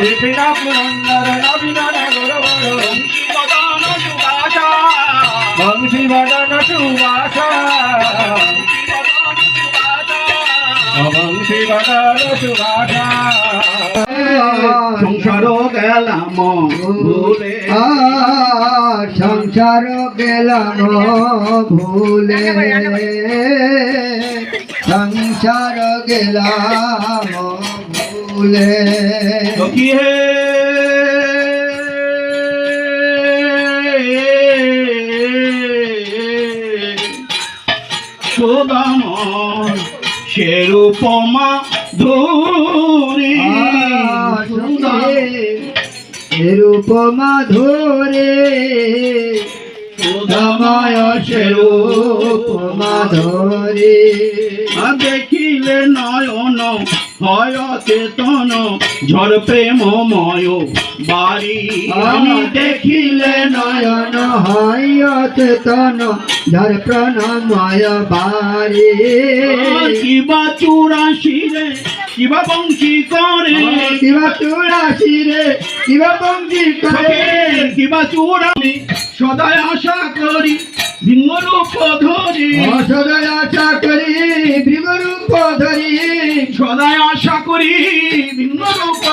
বিপিন পুরন্দর নবীন নগর বড় বংশী বদন সুবাসা বংশী বদন সুবাসা সংসার গেলাম ভুলে আ সংসার গেলাম ভুলে সংসার গেলাম ভুলে। সখী হে। সুদাম সেরূপমা ধুরি। মাধুরে সুদামায় রূপ সেরূপ মাধুরে দেখিলে নয়ন হয় চেতন ঝড় প্রেমময় বাড়ি। আমি দেখিলে নয়ন হয় চেতন ধর প্রণময় বারে কিবা চুরাশি রে কিবা বংশী করে। কিবা তুলাসি রে কিবা পঙ্কি করে। কিবা চূড়ামি সদাই আশা করি। ধরি অসদয় আশা করি ভৃগরূপ ধরি। সদায় আশা করি ভিন্ন রূপ